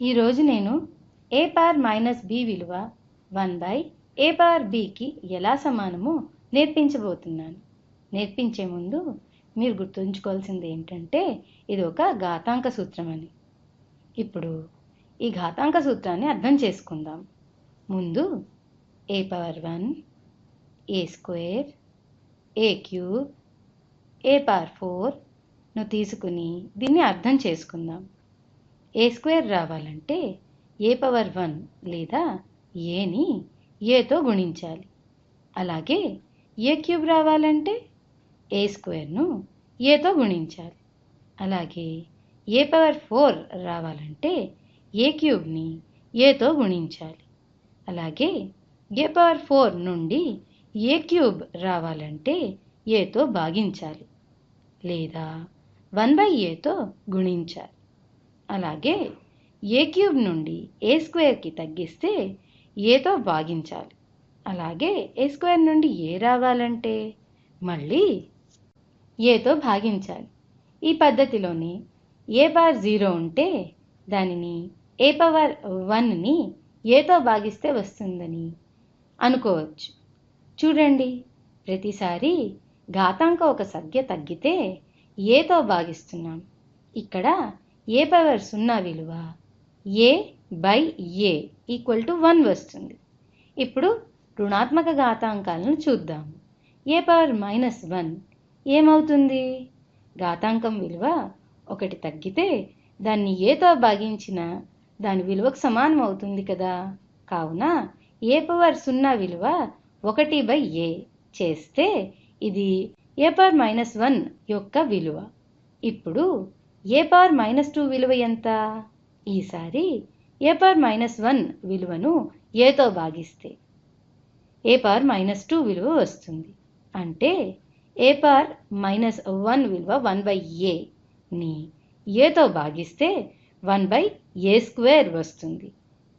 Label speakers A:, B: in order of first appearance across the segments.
A: ఈరోజు నేను A power minus B విలువ వన్ బై ఏ పార్ బికి ఎలా సమానమో నేర్పించబోతున్నాను. నేర్పించే ముందు మీరు గుర్తుంచుకోవాల్సింది ఏంటంటే ఇది ఒక ఘాతాంక సూత్రం అని ఇప్పుడు ఈ ఘాతాంక సూత్రాన్ని అర్థం చేసుకుందాం. ముందు A power one A square A cube A power ఫోర్ను తీసుకుని దీన్ని అర్థం చేసుకుందాం. ఏ స్క్వేర్ రావాలంటే ఏ పవర్ వన్ లేదా ఏని ఏతో గుణించాలి. అలాగే ఏ క్యూబ్ రావాలంటే ఏ స్క్వేర్ను ఏతో గుణించాలి. అలాగే ఏ పవర్ ఫోర్ రావాలంటే ఏ క్యూబ్ని ఏతో గుణించాలి. అలాగే ఏ పవర్ ఫోర్ నుండి ఏ క్యూబ్ రావాలంటే ఏతో భాగించాలి లేదా వన్ బై ఏతో గుణించాలి. అలాగే ఏ క్యూబ్ నుండి ఏ స్క్వేర్కి తగ్గిస్తే ఏతో భాగించాలి. అలాగే ఏ స్క్వేర్ నుండి ఏ రావాలంటే మళ్ళీ ఏతో భాగించాలి. ఈ పద్ధతిలోనే ఏ పవర్ జీరో ఉంటే దానిని ఏ పవర్ వన్ని ఏతో భాగిస్తే వస్తుందని అనుకోవచ్చు. చూడండి ప్రతిసారి ఘాతాంక ఒక సంఖ్య తగ్గితే ఏతో భాగిస్తున్నాం. ఇక్కడ ఏ పవర్ సున్నా విలువ? A by A equal to one వస్తుంది. ఇప్పుడు రుణాత్మక ఘాతాంకాలను చూద్దాం. ఏ పవర్ మైనస్ వన్ ఏమవుతుంది? ఘాతాంకం విలువ ఒకటి తగ్గితే దాన్ని ఏతో భాగించిన దాని విలువకు సమానం అవుతుంది కదా. కావున ఏ పవర్ సున్నా విలువ ఒకటి బై ఏ చేస్తే ఇది ఏ పవర్ మైనస్ వన్ యొక్క విలువ. ఇప్పుడు ఏ పవర్ మైనస్ టూ విలువ ఎంత? ఈసారి ఏ పవర్ మైనస్ వన్ విలువను ఏతో భాగిస్తే ఏ పవర్ మైనస్ టూ విలువ వస్తుంది. అంటే ఏ పవర్ మైనస్ వన్ విలువ వన్ బై ఏని ఏతో భాగిస్తే వన్ బై ఏ స్క్వేర్ వస్తుంది.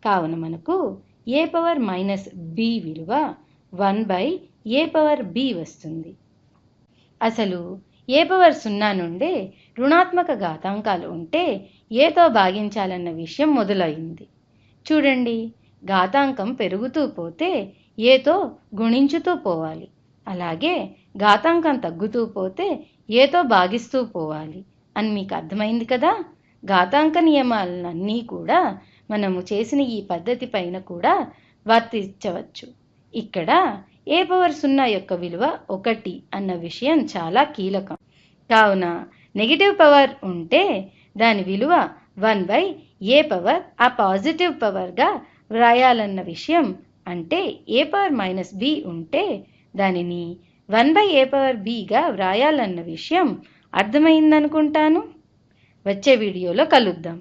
A: కావున మనకు ఏ పవర్ మైనస్ బి విలువ one by A power B వస్తుంది. అసలు ఏ పవర్ సున్నా నుండే రుణాత్మక ఘాతాంకాలు ఉంటే ఏతో భాగించాలన్న విషయం మొదలైంది. చూడండి ఘాతాంకం పెరుగుతూ పోతే ఏతో గుణించుతూ పోవాలి. అలాగే ఘాతాంకం తగ్గుతూ పోతే ఏతో భాగిస్తూ పోవాలి అని మీకు అర్థమైంది కదా? ఘాతాంక నియమాలన్నీ కూడా మనము చేసిన ఈ పద్ధతి పైన కూడా వర్తించవచ్చు. ఇక్కడ ఏ పవర్ సున్నా యొక్క విలువ ఒకటి అన్న విషయం చాలా కీలకం. కావున నెగిటివ్ పవర్ ఉంటే దాని విలువ వన్ బై ఏ పవర్ ఆ పాజిటివ్ పవర్గా వ్రాయాలన్న విషయం. అంటే ఏ పవర్ మైనస్ బి ఉంటే దానిని వన్ బై ఏ పవర్ బిగా వ్రాయాలన్న విషయం అర్థమైందనుకుంటాను. వచ్చే వీడియోలో కలుద్దాం.